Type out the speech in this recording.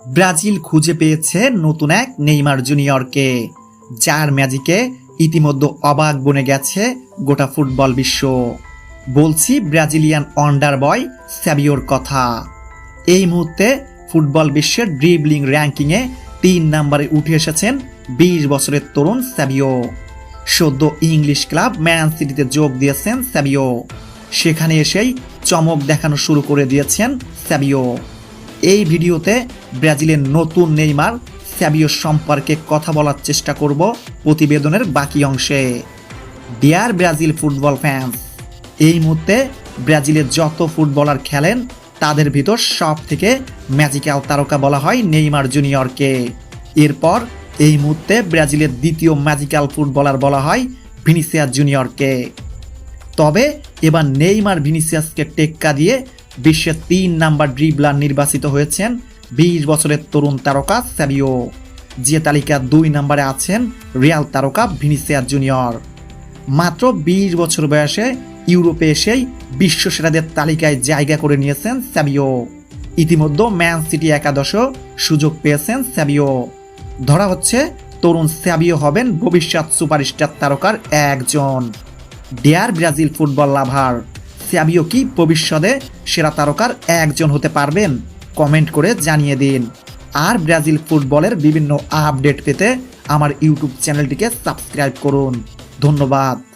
Brazil খুঁজে পেয়েছে নতুন এক নেইমার জুনিয়রকে, যার ম্যাজিকে ইতিমধ্যে অবাক বনে গেছে গোটা ফুটবল বিশ্ব। বলছি ব্রাজিলিয়ান অন্ডার বয় স্যাবিওর কথা। এই মুহূর্তে ফুটবল বিশ্বের ড্রিবলিং র্যাঙ্কিংয়ে তিন নম্বরে উঠে এসেছেন বিশ বছরের তরুণ স্যাবিও। সদ্য ইংলিশ ক্লাব ম্যান সিটিতে যোগ দিয়েছেন স্যাবিও। সেখানে এসেই চমক দেখানো শুরু করে দিয়েছেন স্যাবিও। এই ভিডিওতে ব্রাজিলের নতুন নেইমার স্যাবিও সম্পর্কে কথা বলার চেষ্টা করব প্রতিবেদনের বাকি অংশে। ডিয়ার ব্রাজিল ফুটবল ফ্যান্স, এই মুহূর্তে ব্রাজিলের যত ফুটবলার খেলেন, তাদের ভিতর সব থেকে ম্যাজিক্যাল তারকা বলা হয় নেইমার জুনিয়রকে। এরপর এই মুহূর্তে ব্রাজিলের দ্বিতীয় ম্যাজিক্যাল ফুটবলার বলা হয় ভিনিসিয়াস জুনিয়রকে। তবে এবার নেইমার ভিনিসিয়াসকে টেক্কা দিয়ে বিশ্বের তিন নাম্বার ড্রিবলার নির্বাচিত হয়েছেন। বিশ বছরের তরুণ তারকা স্যাবিও যে তালিকার দুই নম্বরে আছেন রিয়াল তারকা ভিনিসিয়াস জুনিয়র। মাত্র বিশ বছর বয়সে ইউরোপে এসেই বিশ্বসেরাদের তালিকায় জায়গা করে নিয়েছেন স্যাবিও। ইতিমধ্যে ম্যান সিটি একাদশও সুযোগ পেয়েছেন স্যাবিও। ধরা হচ্ছে তরুণ স্যাবিও হবেন ভবিষ্যৎ সুপারস্টার তারকার একজন। Dear Brazil football lover. Savio কি ভবিষ্যতে সেরা তারকার একজন হতে পারবেন। কমেন্ট করে জানিয়ে দিন। আর ব্রাজিল ফুটবলের বিভিন্ন আপডেট পেতে আমার ইউটিউব চ্যানেলটিকে সাবস্ক্রাইব করুন। ধন্যবাদ।